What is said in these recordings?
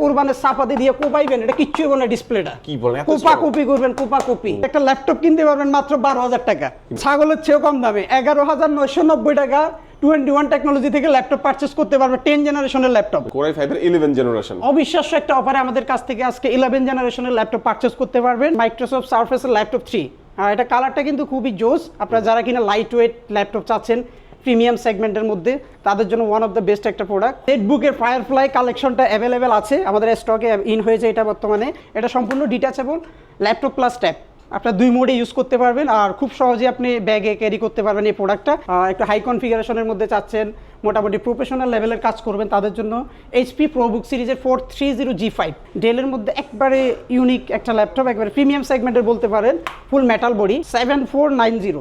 কোরবানের দিয়ে কোপাইবেন এটা কিচ্ছু হবে না ডিসপ্লেটা। কি বলেন কোপা কপি করবেন কোপা কপি। একটা ল্যাপটপ কিনতে পারবেন মাত্র বারো হাজার টাকা। ছাগলের চেয়েও কম দামে। এগারো হাজার নয়শো নব্বই টাকা টোয়েন্টি ওয়ান টেকনোলজি থেকে ল্যাপটপ পারচেস করতে পারবে টেন জেনারেশনের ল্যাপটপ। কোরাই ফাইভের ইলেভেন জেনারেশন অবিশ্বাস্য একটা অফারে আমাদের কাছ থেকে আজকে ইলেভেন জেনারেশনের ল্যাপটপ পারচেস করতে পারবেন মাইক্রোসফট সার্ফেসের ল্যাপটপ থ্রি আর এটা কালারটা কিন্তু খুবই জোস। আপনারা যারা কিনা লাইট ওয়েট ল্যাপটপ চাচ্ছেন প্রিমিয়াম সেগমেন্টের মধ্যে তাদের জন্য ওয়ান অফ দ্য বেস্ট একটা প্রোডাক্ট নেটবুকের ফায়ারফ্লাই কালেকশনটা অ্যাভেলেবেল আছে আমাদের স্টকে ইন হয়েছে এটা বর্তমানে। এটা সম্পূর্ণ ডিটাচেবল ল্যাপটপ প্লাস ট্যাব আপনার দুই মোডে ইউজ করতে পারবেন আর খুব সহজে আপনি ব্যাগে ক্যারি করতে পারবেন এই প্রোডাক্টটা একটু হাই কনফিগারেশনের মধ্যে চাচ্ছেন মোটামুটি প্রফেশনাল লেভেলের কাজ করবেন তাদের জন্য। এইচপি প্রোবুক সিরিজের four three zero G five ডেলের মধ্যে একবারে ইউনিক একটা ল্যাপটপ একবারে প্রিমিয়াম সেগমেন্টের বলতে পারেন full metal body seven four nine zero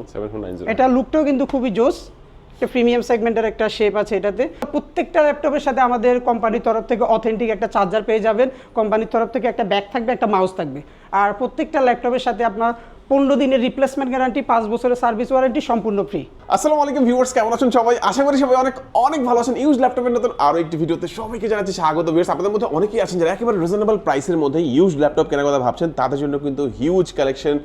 এটা লুকটাও কিন্তু খুবই জোস। একটা প্রিমিয়াম সেগমেন্টের একটা শেপ আছে এটাতে। প্রত্যেকটা ল্যাপটপের সাথে আমাদের কোম্পানির তরফ থেকে অথেন্টিক একটা চার্জার পেয়ে যাবেন। কোম্পানির তরফ থেকে একটা ব্যাগ থাকবে, একটা মাউস থাকবে। আর প্রত্যেকটা ল্যাপটপের সাথে আপনার পনেরো দিনের রিপ্লেসমেন্ট গ্যারান্টি পাঁচ বছরের সার্ভিস ওয়ারেন্টি সম্পূর্ণ ফ্রি আসসালামু আলাইকুম ভিউয়ার্স কেমন আছেন সবাই? আশা করি সবাই অনেক অনেক ভালো আছেন। ইউজ ল্যাপটপের নতুন আরও একটি ভিডিওতে সবাইকে জানাচ্ছি স্বাগত। ভিউয়ার্স আপনাদের মধ্যে অনেকেই আছেন যারা একেবারে রিজনেবল প্রাইসের মধ্যে ইউজ ল্যাপটপ কেনার কথা ভাবছেন তাদের জন্য কিন্তু হিউজ কালেকশন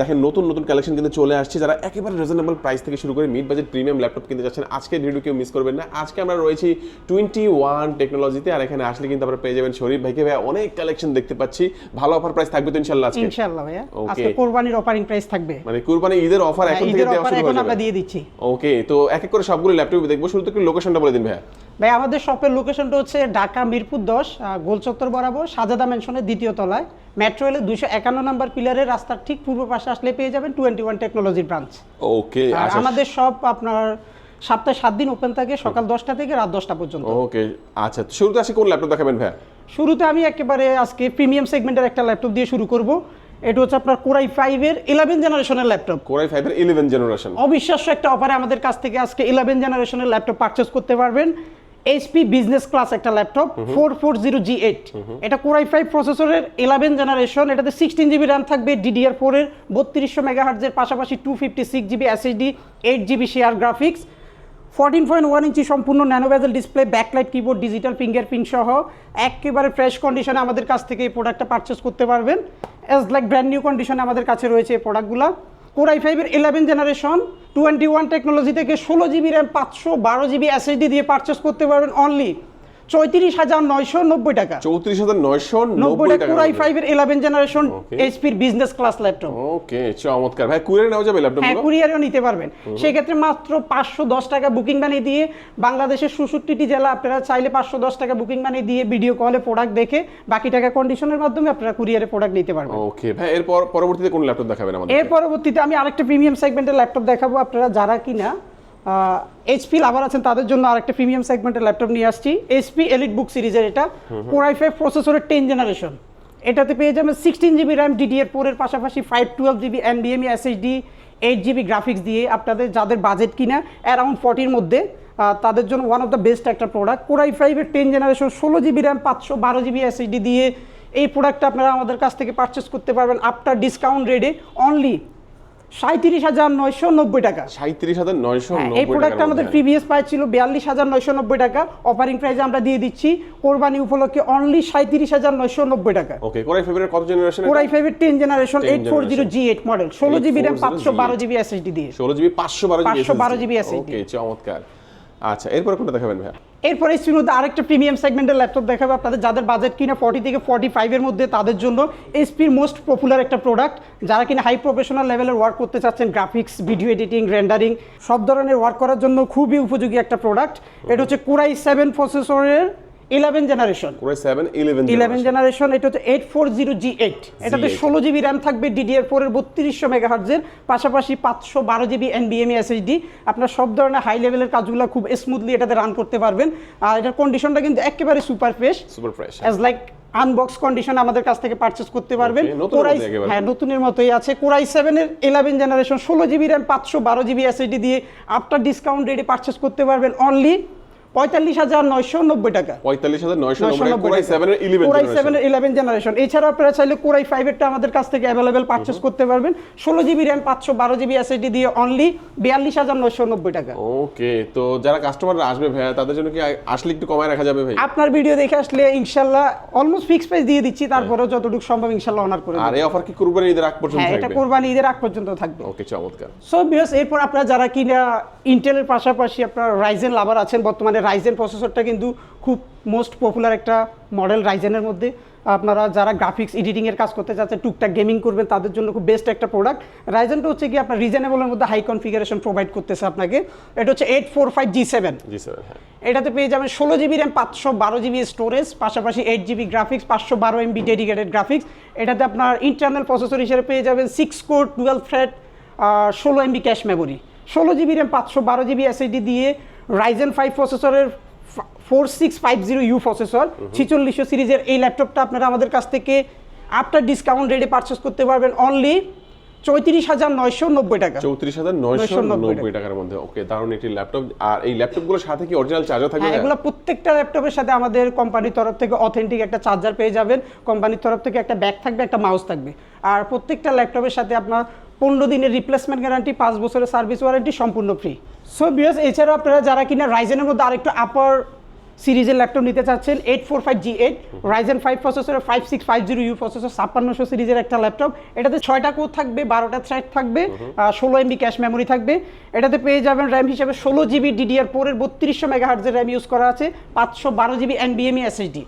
দেখেন নতুন নতুন কালেকশন কিন্তু চলে আসছে। যারা একেবারে রিজনেবল প্রাইস থেকে শুরু করে মিড বাজেট প্রিমিয়াম ল্যাপটপ কিনতে যাচ্ছেন আজকে ভিডিও কেউ মিস করবেন না। আজকে আমরা রয়েছি টোয়েন্টি ওয়ান টেকনোলজিতে আর এখানে আসলে কিন্তু আপনারা পেয়ে যাবেন শরীফ ভাইকে। ভাই অনেক কালেকশন দেখতে পাচ্ছি। ভালো অফার প্রাইস থাকবে তো ইনশাল্লাহ আজকে? ইনশাআল্লাহ ভাইয়া. আজকে কোরবানির অফারিং প্রাইস থাকবে। মানে কুরবানি ঈদের অফার হ্যাঁ, এখন থেকে দেওয়া শুরু এখন আমরা দিয়ে দিচ্ছি। ওকে তো এক এক করে সবগুলো ল্যাপটপ দেখব শুরু থেকে লোকেশনটা বলে দিন ভাইয়া। ভাই আমাদের শপের লোকেশনটা হচ্ছে ঢাকা মিরপুর দশ গোলচত্বর বরাবর সাজাদা মেনশনের দ্বিতীয় তলায়। মেট্রো রেলের দুইশো একান্ন নম্বর পিলারের রাস্তার ঠিক পূর্ব পাশে আসলে পেয়ে যাবেন টোয়েন্টি ওয়ান টেকনোলজির ব্রাঞ্চ ওকে আর আমাদের সব আপনার সপ্তাহে সাত দিন ওপেন থাকে সকাল দশটা থেকে রাত দশটা পর্যন্ত। ওকে আচ্ছা শুরুতে আসি কোন ল্যাপটপ দেখাবেন ভাইয়া? শুরুতে আমি একেবারে আজকে প্রিমিয়াম সেগমেন্টের একটা ল্যাপটপ দিয়ে শুরু করব। এটা হচ্ছে আপনার কোরাই ফাইভের ইলেভেন জেনারেশনের ল্যাপটপ কোরাই ফাইভের ইলেভেন জেনারেশন অবিশ্বাস্য একটা অফারে আমাদের কাছ থেকে আজকে ইলেভেন জেনারেশনের ল্যাপটপ পারচেস করতে পারবেন। এইচপি বিজনেস ক্লাস একটা laptop four four zero G eight এটা কোরাই ফাইভ প্রসেসরের ইলেভেন জেনারেশন এটাতে সিক্সটিন জিবি র্যাম থাকবে ডিডিআর ফোরের বত্রিশশো মেগাহার্জের পাশাপাশি two fifty six GB SSD eight GB share graphics fourteen point one inch সম্পূর্ণ nano bezel display, backlight keyboard digital fingerprint সহ একেবারে ফ্রেশ কন্ডিশনে আমাদের কাছ থেকে এই প্রোডাক্টটা পারচেস করতে পারবেন। অ্যাজ লাইক ব্র্যান্ড নিউ কন্ডিশনে আমাদের কাছে রয়েছে এই প্রোডাক্টগুলো কোর আই ফাইভের eleven generation twenty one technology থেকে ষোলো জিবি র্যাম পাঁচশো বারো জিবি এসএসডি দিয়ে পারচেস করতে পারবেন অনলি চৌত্রিশ হাজার নয়শো নব্বই টাকা। চৌত্রিশ হাজার নয়শো নব্বই টাকা কোরাই ফাইভের ইলেভেন জেনারেশন এইচপির বিজনেস ক্লাস ল্যাপটপ ওকে চমৎকার। ভাই কুরিয়ারে নেওয়া যাবে ল্যাপটপ হ্যাঁ কুরিয়ারও নিতে পারবেন। সেক্ষেত্রে মাত্র পাঁচশো দশ টাকা বুকিং বানিয়ে দিয়ে বাংলাদেশের ষষট্টিটি জেলা আপনারা চাইলে পাঁচশো দশ টাকা বুকিং বানিয়ে দিয়ে ভিডিও কলে প্রোডাক্ট দেখে বাকি টাকা কন্ডিশনের মাধ্যমে আপনারা কুরিয়ারে প্রোডাক্ট নিতে পারবেন। ওকে ভাই এরপর পরবর্তীতে কোন ল্যাপটপ দেখাবেন আমাদের এর পরবর্তীতে আমি আরেকটা প্রিমিয়াম সেগমেন্টের ল্যাপটপ দেখাবো আপনারা যারা কিনা এইচপি লাভার আছেন তাদের জন্য আরেকটা প্রিমিয়াম সেগমেন্টের ল্যাপটপ নিয়ে আসছি। এইচপি এলিট বুক সিরিজের এটা। কোরাই ফাইভ প্রসেসরের টেন জেনারেশন এটাতে পেয়ে যাবেন সিক্সটিন জিবি র্যাম ডিডিএর ফোরের পাশাপাশি ফাইভ টুয়েলভ জিবি এনবিএমই এসএসডি এইট জিবি গ্রাফিক্স দিয়ে আপনাদের যাদের বাজেট কিনা অ্যারাউন্ড ফর্টির মধ্যে তাদের জন্য ওয়ান অফ দ্য বেস্ট একটা প্রোডাক্ট কোরাই ফাইভের টেন জেনারেশন ষোলো জিবি র্যাম পাঁচশো বারো জিবি এসএসডি দিয়ে এই প্রোডাক্টটা আপনারা আমাদের কাছ থেকে পারচেস করতে পারবেন। আফটার ডিসকাউন্ট রেটে অনলি সাঁত্রিশ হাজার নয়শো নব্বই টাকা। সাঁত্রিশ হাজার নয়শো হ্যাঁ, এই প্রোডাক্ট আমাদের প্রিভিয়াস প্রাইস ছিল বিয়াল্লিশ হাজার নয়শো নব্বই টাকা। অফারিং প্রাইসে আমরা দিয়ে দিচ্ছি কোরবানি উপলক্ষে অনলি সাঁত্রিশ হাজার নয়শো নব্বই টাকা। ওকে কোরাই ফাইভের কত জেনারেশন কোরাই ফাইভের ten generation eight four zero G eight model ষোলো জিবি র্যাম পাঁচশো বারো জিবি এসএসডি দিয়ে। ষোলো জিবি পাঁচশো বারো জিবি 512 GB SSD ওকে চমৎকার। আচ্ছা এরপর কোনটা দেখাবেন ভাইয়া? এরপরে মধ্যে আরেকটা প্রিমিয়াম সেগমেন্টের ল্যাপটপ দেখাবো। আপনাদের যাদের বাজেট কিনা ফর্টি থেকে ফর্টি ফাইভের মধ্যে, তাদের জন্য এসপির মোস্ট পপুলার একটা প্রোডাক্ট যারা কিনা হাই প্রফেশনাল লেভেলের ওয়ার্ক করতে চাচ্ছেন গ্রাফিক্স ভিডিও এডিটিং রেন্ডারিং সব ধরনের ওয়ার্ক করার জন্য খুবই উপযোগী একটা প্রোডাক্ট এটা হচ্ছে কুরাই সেভেন প্রসেসরের eleven generation. Eleven eleven generation এটা হচ্ছে eight four zero G eight এটাতে ষোলো জিবি র্যাম থাকবে ডিডিআর ফোরের বত্রিশশো মেগাহার্জের পাশাপাশি পাঁচশো বারো জিবি এনবিএমই এসএসডি আপনার সব ধরনের হাই লেভেলের কাজগুলো খুব স্মুথলি এটাতে রান করতে পারবেন। আর এটার কন্ডিশনটা কিন্তু একেবারে super fresh super fresh as like unbox condition আমাদের কাছ থেকে পারচেস করতে পারবেন। কোরাই হ্যাঁ নতুনের মতোই আছে। কোরাই সেভেনের ইলেভেন জেনারেশন ষোলো জিবি র্যাম পাঁচশো বারো জিবি এসএসডি দিয়ে আফটার ডিসকাউন্ট রেটে পারচেস করতে পারবেন অনলি পঁয়তাল্লিশ হাজার নয়শো নব্বই টাকা। পঁয়তাল্লিশ হাজার নয়শো নয়শো নব্বই নব্বই কোরাই সেভেনের ইলেভেন কোরাই সেভেনের ইলেভেন জেনারেশন এছাড়া আপনারা চাইলে কোরাই ফাইভেরটা আমাদের কাছ থেকে অ্যাভেলেবেল পারচেস করতে পারবেন। ষোলো জিবি র্যাম পাঁচশো বারো জিবি এসএসডি দিয়ে অনলি বিয়াল্লিশ হাজার নয়শো নব্বই টাকা। ওকে তো যারা কাস্টমাররা আসবে ভাইয়া তাদের জন্য কি আসলে একটু কমায় রাখা যাবে ভাই? আপনার ভিডিও দেখে আসলে ইনশাল্লাহ অলমোস্ট ফিক্স প্রাইস দিয়ে দিচ্ছি তারপরেও যতটুকু সম্ভব ইনশাল্লাহ অনার করে আর এই অফার কি কুরবানি ঈদের আগ পর্যন্ত হ্যাঁ এটা থাকবে? কোরবানি ঈদের আগ পর্যন্ত থাকবে। ওকে চমৎকার। সো বিকজ এরপর আপনারা যারা কিনা ইন্টেলের পাশাপাশি আপনার রাইজেন লাভার আছেন বর্তমানে রাইজেন প্রসেসরটা কিন্তু খুব মোস্ট পপুলার একটা মডেল রাইজেনের মধ্যে। আপনারা যারা গ্রাফিক্স এডিটিংয়ের কাজ করতে চাচ্ছেন টুকটাক গেমিং করবেন তাদের জন্য খুব বেস্ট একটা প্রোডাক্ট রাইজেনটা হচ্ছে কি আপনার রিজনেবলের মধ্যে হাই কনফিগারেশন প্রোভাইড করতেছে আপনাকে। এটা হচ্ছে eight four five G seven G এটাতে পেয়ে যাবেন ষোলো জিবি র্যাম পাঁচশো বারো জিবি স্টোরেজ পাশাপাশি এইট জিবি গ্রাফিক্স পাঁচশো বারো এমবি ডেডিকেটেড গ্রাফিক্স এটাতে আপনার ইন্টারনাল প্রসেসর হিসেবে পেয়ে যাবেন সিক্স কোর টুয়েলভ থ্রেড ষোলো এমবি ক্যাশ মেমোরি ষোলো জিবি র্যাম পাঁচশো বারো জিবি এসএসডি দিয়ে রাইজেন ফাইভ প্রসেসরের four six five zero U processor ছিচল্লিশশো সিরিজের এই ল্যাপটপটা আপনারা আমাদের কাছ থেকে আফটার ডিসকাউন্ট রেটে পারচেস করতে পারবেন অনলি চৌত্রিশ হাজার নয়শো নব্বই টাকা। চৌত্রিশ হাজার নয়শো নব্বই টাকার মধ্যে ওকে দারুণ একটি ল্যাপটপ আর এই ল্যাপটপগুলোর সাথে কি অরিজিনাল চার্জার থাকবে হ্যাঁ এগুলো প্রত্যেকটা ল্যাপটপের সাথে আমাদের কোম্পানির তরফ থেকে অথেন্টিক একটা চার্জার পেয়ে যাবেন। কোম্পানির তরফ থেকে একটা ব্যাগ থাকবে একটা মাউস থাকবে। আর প্রত্যেকটা ল্যাপটপের সাথে আপনার পনেরো দিনের রিপ্লেসমেন্ট গ্যারান্টি পাঁচ বছরের সার্ভিস ওয়ারেন্টি সম্পূর্ণ ফ্রি সো বিয়াস এছাড়াও আপনারা যারা কিনা রাইজেনের মধ্যে আরেকটু আপার সিরিজের ল্যাপটপ নিতে চাচ্ছেন eight four five G eight Ryzen five প্রসেসরের five six five zero U processor ছাপ্পান্নশো সিরিজের একটা ল্যাপটপ এটাতে ছয়টা কোর থাকবে বারোটা থ্রেড থাকবে ষোলো এমবি ক্যাশ মেমোরি থাকবে। এটাতে পেয়ে যাবেন র্যাম হিসেবে ষোলো জিবি ডিডিআর ফোরের বত্রিশশো মেগাহার্জের র্যাম ইউজ করা আছে পাঁচশো বারো জিবি এনবিএমই এসএসডি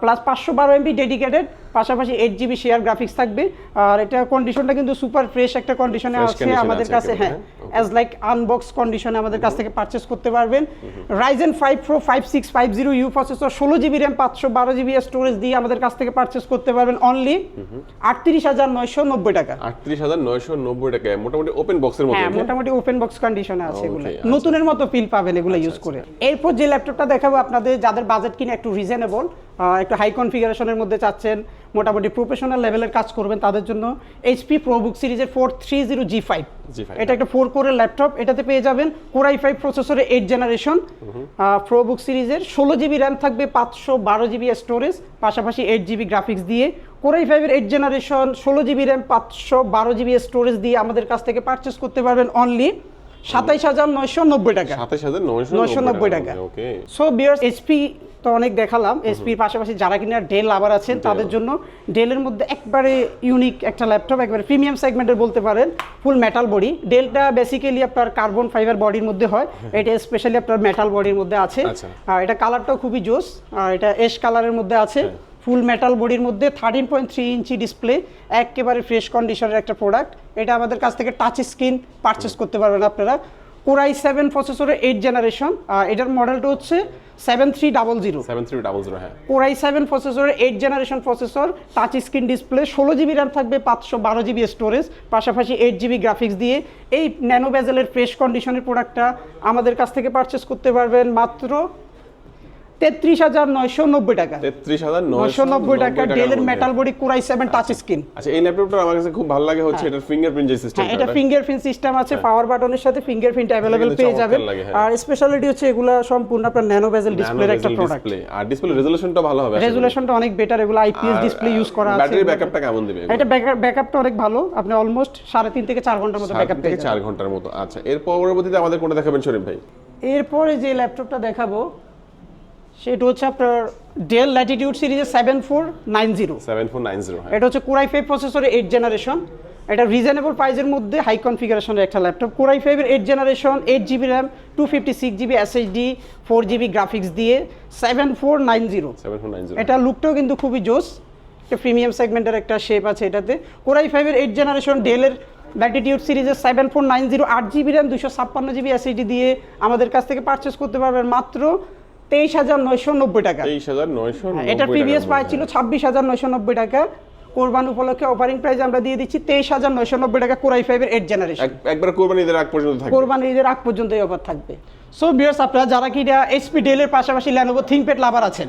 প্লাস পাঁচশো বারো এমবি ডেডিকেটেড পাশাপাশি এইট জিবি শেয়ার গ্রাফিক্স থাকবে। আর এটা কন্ডিশনটা কিন্তু সুপার ফ্রেশ একটা কন্ডিশনে আছে আমাদের কাছে হ্যাঁ? অ্যাজ লাইক আনবক্স কন্ডিশনে আমাদের কাছ থেকে পারচেস করতে পারবেন। Ryzen five pro five six five zero U processor ষোলো জিবি র্যাম পাঁচশো বারো জিবি স্টোরেজ দিয়ে আমাদের কাছ থেকে পারচেস করতে পারবেন অনলি আটত্রিশ হাজার নয়শো নব্বই টাকা। আটত্রিশ হাজার নয়শো নব্বই টাকায় মোটামুটি ওপেন বক্সের মধ্যে হ্যাঁ মোটামুটি ওপেন বক্স কন্ডিশনে আছে এগুলো। আচ্ছা। নতুনের মতো ফিল পাবেন এগুলো ইউজ করে। এরপর যে ল্যাপটপটা দেখাবো আপনাদের যাদের বাজেট কিনে একটু রিজনেবল একটু হাই কনফিগারেশনের মধ্যে চাচ্ছেন মোটামুটি প্রফেশনাল লেভেলের কাজ করবেন তাদের জন্য এইচপি প্রোবুক সিরিজের four three zero G five এটা একটা ফোর কোরের ল্যাপটপ এটাতে পেয়ে যাবেন কোরাই ফাইভ প্রসেসরের এইট জেনারেশন প্রোবুক সিরিজের ষোলো জিবি র্যাম থাকবে পাঁচশো বারো জিবি স্টোরেজ পাশাপাশি এইট জিবি গ্রাফিক্স দিয়ে। কোরাই ফাইভের এইট জেনারেশন ষোলো জিবি র্যাম পাঁচশো বারো জিবি স্টোরেজ দিয়ে আমাদের কাছ থেকে পারচেস করতে পারবেন অনলি সাতাইশ হাজার নয়শো নব্বই টাকা। সাতাশ হাজার নয়শো নব্বই টাকা সো বিয়ার্স এইচপি তো অনেক দেখালাম। এইচপির পাশাপাশি যারা কিনা ডেল আবার আছেন তাদের জন্য ডেলের মধ্যে একবারে ইউনিক একটা ল্যাপটপ একবারে প্রিমিয়াম সেগমেন্টের বলতে পারেন ফুল মেটাল বডি ডেলটা বেসিক্যালি আপনার কার্বন ফাইবার বডির মধ্যে হয়। এটা স্পেশালি আপনার মেটাল বডির মধ্যে আছে। আচ্ছা। আর এটা কালারটাও খুবই জোস আর এটা এশ কালারের মধ্যে আছে। ফুল মেটাল বডির মধ্যে thirteen point three inch display একেবারে ফ্রেশ কন্ডিশনের একটা প্রোডাক্ট এটা আমাদের কাছ থেকে টাচ স্ক্রিন পারচেস করতে পারবেন আপনারা। কোরাই সেভেন প্রসেসরের এইট জেনারেশন এটার মডেলটা হচ্ছে seven three double zero seven three double zero হ্যাঁ। কোরাই সেভেন প্রসেসরের eight generation processor touch screen display ষোলো জিবি র্যাম থাকবে পাঁচশো বারো জিবি স্টোরেজ পাশাপাশি এইট জিবি গ্রাফিক্স দিয়ে। এই ন্যানো বেজেলের ফ্রেশ কন্ডিশনের প্রোডাক্টটা আমাদের কাছ থেকে পারচেস করতে পারবেন মাত্র তেত্রিশ হাজার নয়শো নব্বই টাকা। তেত্রিশ হাজার নয়শো নব্বই টাকা ডেলের metal body core i seven touch screen আচ্ছা এই ল্যাপটপটা আমার কাছে খুব ভালো লাগে হচ্ছে এটার ফিঙ্গারপ্রিন্ট যে সিস্টেম হ্যাঁ এটা ফিঙ্গারপ্রিন্ট সিস্টেম আছে পাওয়ার বাটনের সাথে ফিঙ্গারপ্রিন্ট অ্যাভেলেবেল পেয়ে যাবেন। হ্যাঁ। আর স্পেশালিটি হচ্ছে এগুলো সম্পূর্ণ আপনার ন্যানো বেজেল ডিসপ্লের একটা প্রোডাক্ট আর ডিসপ্লে রেজোলিউশনটা ভালো হবে রেজুলেশনটা অনেক বেটার এগুলো আইপিএস ডিসপ্লে ইউজ করা আছে। ব্যাটারি ব্যাকআপটা কেমন দিবে এটা ব্যাকআপটা অনেক ভালো আপনি অলমোস্ট সাড়ে তিন থেকে চার ঘণ্টার মতো ব্যাকআপ পেয়ে যাবেন চার ঘণ্টার মতো। আচ্ছা এর পরবর্তীতে আমাদের কোনটা দেখাবেন শরীফ ভাই? এরপরে যে ল্যাপটপটা দেখাবো সেটা হচ্ছে আপনার ডেল ল্যাটিটিউড সিরিজের seven four nine zero seven four nine zero হ্যাঁ। এটা হচ্ছে কোরাই ফাইভ প্রসেসরের এইট জেনারেশন এটা রিজনেবল প্রাইসের মধ্যে হাই কনফিগারেশনের একটা ল্যাপটপ কোরাই ফাইভের eight generation eight GB RAM two fifty six GB SSD four GB graphics দিয়ে seven four nine zero seven four nine এটা লুকটাও কিন্তু খুবই জোস। একটা প্রিমিয়াম সেগমেন্টের একটা শেপ আছে এটাতে। কোরাই ফাইভের এইট জেনারেশন ডেলের ল্যাটিটিউড সিরিজের সেভেন ফোর নাইন জিরো আট জিবি র্যাম দুশো ছাপ্পান্ন জিবি এসএইচডি দিয়ে আমাদের কাছ থেকে পারচেস করতে পারবেন। মাত্র তেইশ হাজার নয়শো নব্বই টাকা। তেইশ হাজার নয়শো এটার প্রিভিয়াস প্রাইস ছিল ছাব্বিশ হাজার নয়শো নব্বই টাকা। কোরবান উপলক্ষে অফারিং প্রাইস আমরা দিয়ে দিচ্ছি তেইশ হাজার নয়শো নব্বই টাকা কোরাই ফাইভের এইট জেনারেশন একবার কোরবানি ঈদের আগ পর্যন্ত থাকবে। কোরবান ঈদের আগ পর্যন্ত এই অফার থাকবে। সো বিয়ার্স আপনারা যারা কি এইচপি ডেলের পাশাপাশি ল্যানোভো থিঙ্কপ্যাড লাভার আছেন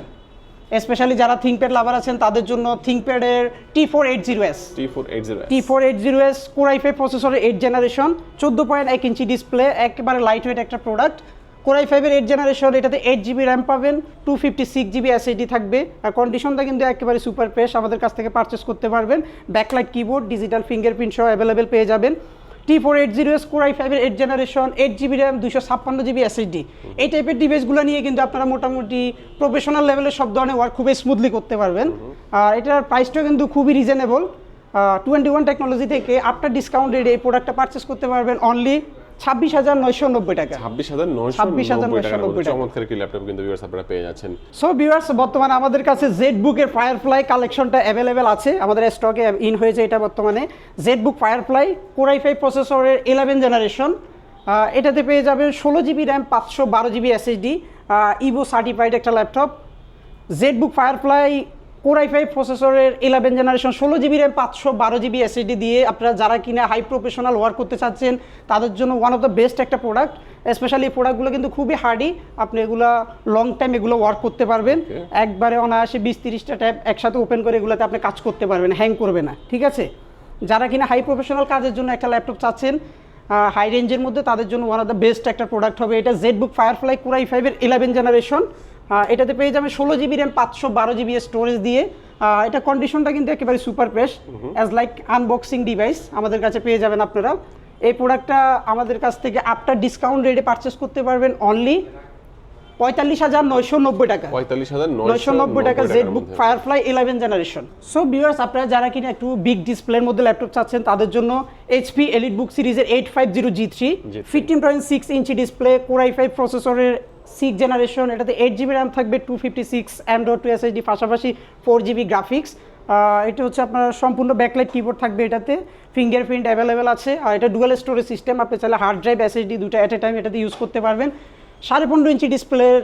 স্পেশালি যারা থিঙ্কপ্যাড লাভার আছেন তাদের জন্য থিঙ্কপ্যাডের T four eight zero S T four eight zero T four eight zero S core i five প্রসেসরের এইট জেনারেশন চোদ্দ পয়েন্ট এক ইঞ্চি ডিসপ্লে একেবারে লাইট ওয়েট একটা প্রোডাক্ট কোরাই ফাইভের এইট জেনারেশন এটাতে এইট জিবি র্যাম পাবেন two fifty six GB SSD থাকবে, আর কন্ডিশনটা কিন্তু একেবারে সুপার ফ্রেশ আমাদের কাছ থেকে পারচেস করতে পারবেন। ব্যাকলাইট কিবোর্ড ডিজিটাল ফিঙ্গারপ্রিন্ট সহ অ্যাভেলেবেল পেয়ে যাবেন। T four eight zero S core i ফাইভের eight generation eight GB RAM দুশো ছাপ্পান্ন জিবি এসএসডি এই টাইপের ডিভাইসগুলো নিয়ে কিন্তু আপনারা মোটামুটি প্রফেশনাল লেভেলের সব ধরনের ওয়ার্ক খুবই স্মুথলি করতে পারবেন। আর এটার প্রাইসটাও কিন্তু খুবই রিজনেবল টোয়েন্টি ওয়ান টেকনোলজি থেকে আফটার ডিসকাউন্ট রেটে এই প্রোডাক্টটা পারচেস করতে পারবেন অনলি ছাব্বিশ হাজার নয়শো নব্বই টাকা। ছাব্বিশ হাজার নয়শো নব্বই টাকা। চমৎকার একটি ল্যাপটপ কিন্তু ভিউয়ার্স আপনারা পেয়ে যাচ্ছেন। সো ভিউয়ার্স বর্তমানে আমাদের কাছে জেড বুকের ফায়ারফ্লাই কালেকশনটা অ্যাভেলেবেল আছে। আমাদের স্টকে ইন হয়েছে এটা বর্তমানে। ZBook Firefly core i five প্রসেসরের ইলেভেন জেনারেশন এটাতে পেয়ে যাবেন ষোলো জিবি র্যাম পাঁচশো বারো জিবি এসএসডি ইভো সার্টিফাইড একটা laptop ZBook Firefly core i five প্রসেসরের ইলেভেন জেনারেশন ষোলো জিবি র্যাম পাঁচশো বারো জিবি এসএসডি দিয়ে আপনারা যারা কিনা হাই প্রফেশনাল ওয়ার্ক করতে চাচ্ছেন তাদের জন্য ওয়ান অফ দ্য বেস্ট একটা প্রোডাক্ট স্পেশালি এই প্রোডাক্টগুলো কিন্তু খুবই হার্ডি আপনি এগুলো লং টাইম এগুলো ওয়ার্ক করতে পারবেন। একবারে অনায়াসে বিশ তিরিশটা ট্যাব একসাথে ওপেন করে এগুলোতে আপনি কাজ করতে পারবেন হ্যাং করবে না ঠিক আছে? যারা কিনা হাই প্রফেশনাল কাজের জন্য একটা ল্যাপটপ চাচ্ছেন হাই রেঞ্জের মধ্যে তাদের জন্য ওয়ান অফ দ্য বেস্ট একটা প্রোডাক্ট হবে। এটা জেড বুক ফায়ারফ্লাই কুরাই ফাইভের ইলেভেন জেনারেশন এটাতে পেয়ে যাবেন ষোলো জিবি র্যাম পাঁচশো বারো জিবি স্টোরেজ দিয়ে। এটা কন্ডিশনটা কিন্তু একেবারে super fresh as like unboxing device আমাদের কাছে পেয়ে যাবেন আপনারা। এই প্রোডাক্টটা আমাদের কাছ থেকে আফটার ডিসকাউন্ট রেটে পারচেস করতে পারবেন অনলি পঁয়তাল্লিশ হাজার নয়শো নব্বই টাকা। পঁয়তাল্লিশ হাজার নয়শো নব্বই টাকা ZBook Firefly eleven generation so viewers আপনারা যারা কিনা একটু বিগ ডিসপ্লের মধ্যে ল্যাপটপ চাচ্ছেন তাদের জন্য এইচপি এলিট বুক সিরিজের eight five zero G three fifteen point six inch display core i five প্রসেসরের সিক্স জেনারেশন এটাতে এইট জিবি র্যাম থাকবে two fifty six android two SSD পাশাপাশি ফোর জিবি গ্রাফিক্স এটা হচ্ছে আপনার সম্পূর্ণ ব্যাকলাইট কিবোর্ড থাকবে এটাতে। ফিঙ্গারপ্রিন্ট অ্যাভেলেবেল আছে। আর এটা ডুয়েল স্টোরেজ সিস্টেম আপনি চাইলে হার্ড ড্রাইভ এসএসডি দুটো অ্যাট এ টাইম এটাতে ইউজ করতে পারবেন। সাড়ে পনেরো ইঞ্চি ডিসপ্লের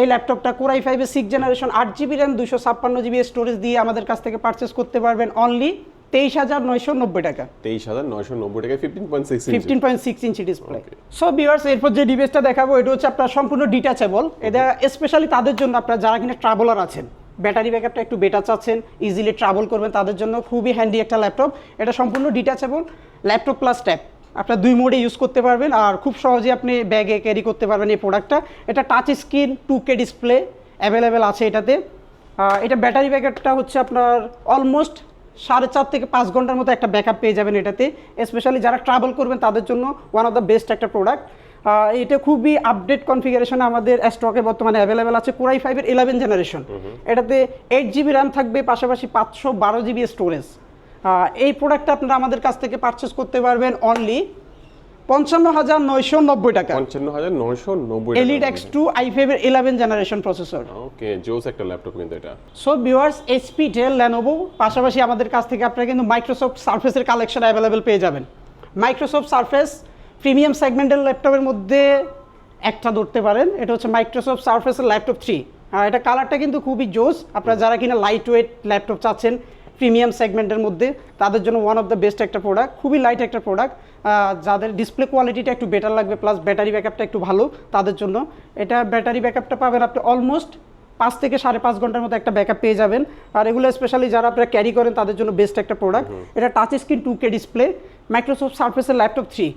এই ল্যাপটপটা কোরাই ফাইভের সিক্স জেনারেশন আট জিবি র্যাম দুশো ছাপ্পান্ন জিবি স্টোরেজ দিয়ে আমাদের কাছ থেকে পারচেস করতে পারবেন অনলি তেইশ হাজার নয়শো নব্বই টাকা। তেইশ হাজার নয়শো নব্বই টাকা fifteen point six fifteen point six inch display so viewers এরপর যে ডিভাইসটা দেখাবো এটা হচ্ছে আপনার সম্পূর্ণ ডিটাচেবল এটা স্পেশালি তাদের জন্য আপনার যারা কিনা ট্রাভেলার আছেন ব্যাটারি ব্যাকআপটা একটু বেটার চাচ্ছেন ইজিলি ট্রাভেল করবেন তাদের জন্য খুবই হ্যান্ডি একটা ল্যাপটপ এটা সম্পূর্ণ ডিটাচেবল ল্যাপটপ প্লাস ট্যাব আপনার দুই মোডে ইউজ করতে পারবেন আর খুব সহজে আপনি ব্যাগে ক্যারি করতে পারবেন এই প্রোডাক্টটা এটা touch screen two K display available আছে এটাতে। এটা ব্যাটারি ব্যাকআপটা হচ্ছে আপনার অলমোস্ট সাড়ে চার থেকে পাঁচ ঘণ্টার মতো একটা ব্যাকআপ পেয়ে যাবেন এটাতে স্পেশালি যারা ট্রাভেল করবেন তাদের জন্য ওয়ান অফ দ্য বেস্ট একটা প্রোডাক্ট এটা খুবই আপডেট কনফিগারেশন আমাদের স্টকে বর্তমানে অ্যাভেলেবেল আছে কোরাই ফাইভের ইলেভেন জেনারেশন এটাতে এইট জিবি র্যাম থাকবে পাশাপাশি পাঁচশো বারো জিবি স্টোরেজ এই প্রোডাক্টটা আপনারা আমাদের কাছ থেকে পারচেস করতে পারবেন অনলি পঞ্চান্ন হাজার নয়শো নব্বই টাকা। পঞ্চান্ন হাজার নয়শো নব্বই elite X two I eleven generation processor okay জোস একটা ল্যাপটপ কিন্তু এটা। So viewers HP Dell Lenovo পাশাপাশি আমাদের কাছ থেকে আপনারা কিন্তু মাইক্রোসফট সার্ফেসের কালেকশন অ্যাভেলেবেল পেয়ে যাবেন। মাইক্রোসফট সার্ফেস প্রিমিয়াম সেগমেন্টের ল্যাপটপের মধ্যে একটা ধরতে পারেন। এটা হচ্ছে মাইক্রোসফট সার্ফেসের ল্যাপটপ থ্রি আর এটা কালারটা কিন্তু খুবই জোস আপনারা যারা কিনা লাইট ওয়েট ল্যাপটপ চাচ্ছেন প্রিমিয়াম সেগমেন্টের মধ্যে তাদের জন্য ওয়ান অফ দ্য বেস্ট একটা প্রোডাক্ট খুবই লাইট একটা প্রোডাক্ট যাদের ডিসপ্লে কোয়ালিটিটা একটু বেটার লাগবে প্লাস ব্যাটারি ব্যাকআপটা একটু ভালো তাদের জন্য। এটা ব্যাটারি ব্যাকআপটা পাবেন আপনি অলমোস্ট পাঁচ থেকে সাড়ে পাঁচ ঘণ্টার মতো একটা ব্যাকআপ পেয়ে যাবেন। আর এগুলো স্পেশালি যারা আপনারা ক্যারি করেন তাদের জন্য বেস্ট একটা প্রোডাক্ট এটা touch screen two K display Microsoft সার্ফেসের laptop three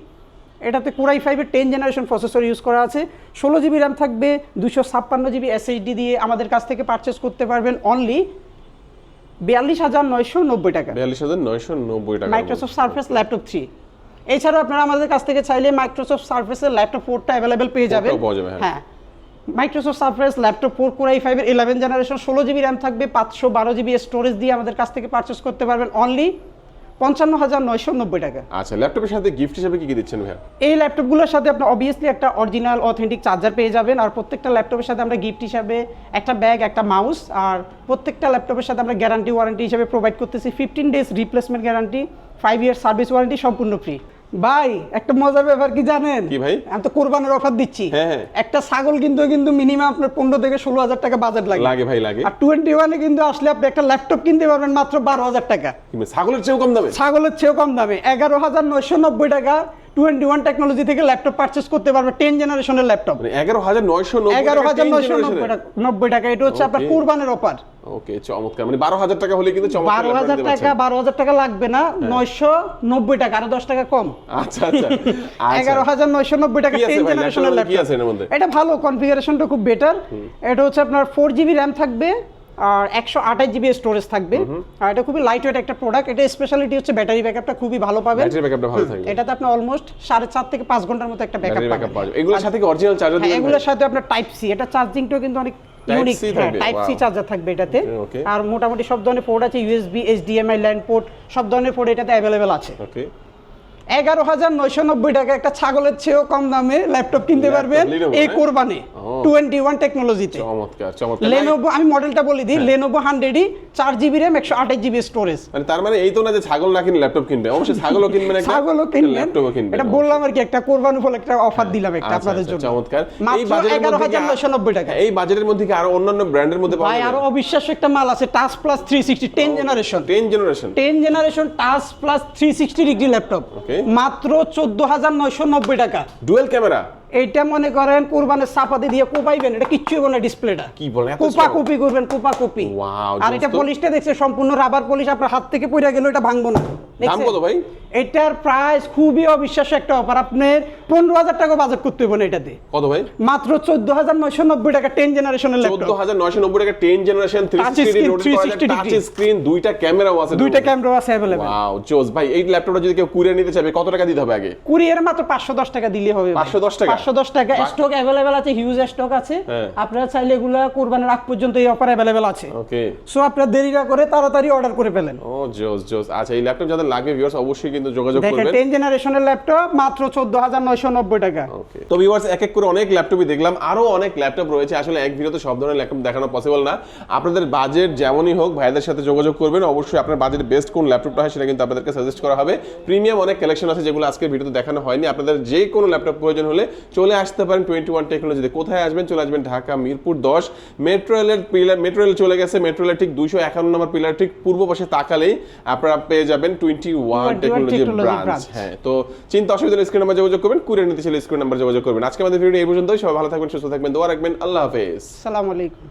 এটাতে কোরাই ফাইভের টেন জেনারেশন প্রসেসর ইউজ করা আছে। ষোলো জিবি র্যাম থাকবে দুশো ছাপ্পান্ন জিবি এসএইচডি দিয়ে আমাদের কাছ থেকে পারচেস করতে পারবেন অনলি বিয়াল্লিশ হাজার নয়শো নব্বই টাকা। বিয়াল্লিশ হাজার নয়শো নব্বই টাকা। মাইক্রোসফট সার্ফেস ল্যাপটপ থ্রি এছাড়াও আপনারা আমাদের কাছ থেকে চাইলে মাইক্রোসফট সার্ফেসের ল্যাপটপ ফোরটা অ্যাভেলেবেল পেয়ে যাবেন। যাবে, হ্যাঁ। Microsoft surface laptop four core i ফাইভের ইলেভেন জেনারেশন ষোলো জিবি র্যাম থাকবে পাঁচশো বারো জিবি স্টোরেজ দিয়ে আমাদের কাছ থেকে পারচেস করতে পারবেন অনলি পঞ্চান্ন হাজার নয়শো নব্বই টাকা। আচ্ছা ল্যাপটপের সাথে গিফট হিসেবে কি কি দিচ্ছেন ভাইয়া? এই ল্যাপটপগুলোর সাথে আপনি অবভিয়াসলি একটা অরিজিনাল অথেন্টিক চার্জার পেয়ে যাবেন আর প্রত্যেকটা ল্যাপটপের সাথে আমরা গিফট হিসাবে একটা ব্যাগ একটা মাউস আর প্রত্যেকটা ল্যাপটপের সাথে আমরা গ্যারান্টি ওয়ারেন্টি হিসেবে প্রোভাইড করতেছি fifteen days replacement guarantee five year service warranty সম্পূর্ণ ফ্রি ভাই একটা মজার ব্যাপার কি জানেন? কি ভাই? আমি তো কোরবানের অফার দিচ্ছি। হ্যাঁ, হ্যাঁ। একটা ছাগল কিন্তু কিন্তু মিনিমাম আপনার পনেরো থেকে ষোলো হাজার টাকা বাজেট লাগে। লাগে ভাই লাগে। আর টোয়েন্টি ওয়ানে কিন্তু আসলে আপনি একটা ল্যাপটপ কিনতে পারবেন মাত্র বারো হাজার টাকা। কি ছাগলের চেয়েও কম দামে? ছাগলের চেয়েও কম দামে। এগারো হাজার নয়শো নব্বই টাকা টোয়েন্টি ওয়ান টেকনোলজি থেকে ল্যাপটপ পারচেস করতে পারবে টেন জেনারেশনের ল্যাপটপ এগারো হাজার নয়শো এগারো হাজার নয়শো নব্বই টাকা এটা হচ্ছে আপনার. কোরবানের অফার ওকে চমৎকার। মানে বারো হাজার টাকা হলে কিন্তু বারো হাজার টাকা। বারো হাজার টাকা লাগবে না নয়শো নব্বই টাকা আরও দশ টাকা কম। আচ্ছা আচ্ছা। এগারো আচ্ছা হাজার নয়শো নব্বই টাকা টেন জেনারেশনের ল্যাপটপ? এটা ভালো কনফিগারেশনটা খুব বেটার এটা হচ্ছে আপনার ফোর জিবি র্যাম থাকবে আর একশো আঠাশ জিবি স্টোরেজ থাকবে। আর এটা খুবই লাইট ওয়েট একটা প্রোডাক্ট এটা স্পেশালিটি হচ্ছে ব্যাটারি ব্যাকআপটা খুবই ভালো পাবেন। ব্যাটারি ব্যাকআপটা ভালো থাকবে। এটাতে আপনি অলমোস্ট সাড়ে চার থেকে পাঁচ ঘণ্টার মতো একটা ব্যাকআপ পাবেন। এগুলোর সাথে কি অরিজিনাল চার্জার দিবেন? এগুলোর সাথে আপনার টাইপ সি এটা চার্জিংটাও কিন্তু অনেক ইউনিক টাইপ সি চার্জার থাকবে এটাতে. আর মোটামুটি সব ধরনের পোর্ট আছে ইউএসবি এইচডিএমআই ল্যান্ড পোর্ট সব ধরনের পোর্ট এটাতে অ্যাভেলেবেল আছে। ওকে এগারো হাজার নয়শো নব্বই টাকা একটা ছাগলের চেয়েও কম দামে ল্যাপটপ কিনতে পারবেন। এই হ্যাঁ? কোরবানে। টোয়েন্টি ওয়ান টেকনোলজিতে লেনোভো আমি মডেলটা বলে দিই লেনোভো হান্ড্রেডই চার জিবি র্যাম একশো আঠাশ জিবি স্টোরেজ মানে তার মানে এই তো না যে ছাগল না কিনে ল্যাপটপ কিনবে। অবশ্যই ছাগলও কিনবেন ছাগলও কিনবেন। ল্যাপটপও কিনবেন। এটা বললাম আর কি একটা কোরবান উপর একটা অফার দিলাম একটা আচ্ছা, আপনাদের আচ্ছা, জন্য। চমৎকার। এই বাজেটের মধ্যে টাকা। এই বাজেটের মধ্যে কি আরও অন্যান্য ব্র্যান্ডের মধ্যে পাওয়া ভাই আরও অবিশ্বাস্য একটা মাল আছে touch plus three sixty ten generation ten generation ten generation touch plus three sixty degree laptop Okay. মাত্র চোদ্দ হাজার নয়শো নব্বই টাকা। Dual camera. এইটা মনে করেন কোরবানের চাপাতি দিয়ে কোপাইবেন এটা কিচ্ছু হবে না ডিসপ্লেটা। কি বলেন কোপা কপি করবেন কোপা কপি। আর এটা পলিশটা দেখছে সম্পূর্ণ রাবার পলিশ আপনার হাত থেকে পড়ে গেল এটা ভাঙবো না। দেখছেন? কত ভাই? এটার প্রাইস খুবই অবিশ্বাস্য একটা অফার আপনার পনেরো হাজার টাকা বাজেট করতে হবে না এটাতে। কত ভাই? মাত্র চোদ্দ হাজার নয়শো নব্বই টাকা টেন জেনারেশনের চোদ্দ হাজার নয়শো নব্বই টাকা ten generation three sixty screen, rotate 360 touch screen দুইটা ক্যামেরাও আছে দুইটা ক্যামেরা আছে অ্যাভেলেবেল ওয়াও জোস ভাই এই ল্যাপটপটা যদি কেউ কুরিয়ার নিতে চাবে কত টাকা দিতে হবে আগে? কুরিয়ার মাত্র পাঁচশো দশ টাকা দিলে হবে। 510 পাঁচশো দশ টাকা? বাহ। স্টক অ্যাভেলেবেল আছে হিউজ স্টক আছে। হ্যাঁ। আপনারা চাইলে এগুলা কোরবানের আগ পর্যন্ত এই অফার আছে। ওকে সো আপনারা দেরি না করে তাড়াতাড়ি অর্ডার করে ফেলেন। ও জোস জোস। আচ্ছা এই ল্যাপটপ যাদের লাগবে ভিউয়ার্স অবশ্যই কিন্তু যোগাযোগ দেখেন করবেন। টেন জেনারেশনের ল্যাপটপ মাত্র চোদ্দ হাজার নয়শো নব্বই টাকা। ওকে তো ভিউয়ার্স এক এক করে অনেক ল্যাপটপই দেখলাম। আরও অনেক ল্যাপটপ রয়েছে। আসলে এক ভিডিওতে সব ধরনের ল্যাপটপ দেখানো পসিবল না। আপনাদের বাজেট যেমনই হোক ভাইদের সাথে যোগাযোগ করবেন। অবশ্যই আপনার বাজেট বেস্ট কোন ল্যাপটপটা হয় সেটা কিন্তু আপনাদেরকে সাজেস্ট করা হবে। প্রিমিয়াম অনেক কালেকশন আছে যেগুলো আজকে ভিডিওতে দেখানো হয়নি। আপনাদের যে কোনো ল্যাপটপ প্রয়োজন হলে চলে আসতে পারেন টোয়েন্টি ওয়ান টেকনোলজিতে। কোথায় আসবেন? চলে আসবেন ঢাকা মিরপুর দশ। মেট্রো রেলের পিলার মেট্রো রেল চলে গেছে। মেট্রো রেলের ঠিক দুইশো একান্ন নম্বর পিলার ঠিক পূর্ব পাশে তাকালেই আপনারা পেয়ে যাবেন টোয়েন্টি ওয়ান টেকনোলজি ব্রাঞ্চ। হ্যাঁ তো চিন্তা অসুবিধা স্ক্রিন নাম্বার যোগাযোগ করবেন কুরিয়ার নিতে ছিল স্ক্রিন নাম্বার যোগাযোগ করবেন। আজকে আমাদের ভিডিও এই পর্যন্তই। সবাই ভালো থাকবেন সুস্থ থাকবেন। দোয়া রাখবেন। আল্লাহ হাফেজ। সালাম আলাইকুম।